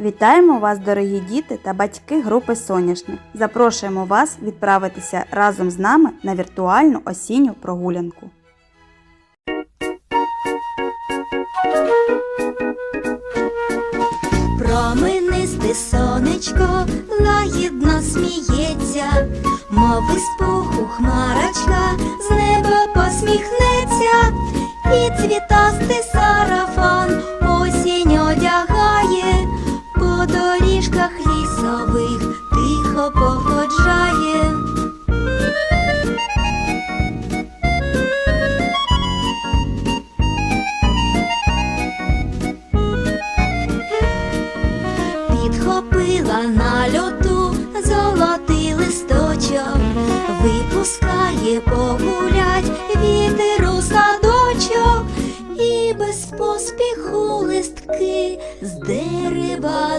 Вітаємо вас, дорогі діти та батьки групи Соняшник. Запрошуємо вас відправитися разом з нами на віртуальну осінню прогулянку. Променисте сонечко лагідно сміється, мови з пуху хмарочка з неба посміхнеться, і цвітастий на льоту золотий листочок, випускає погулять вітер у садочок, і без поспіху листки з дерева.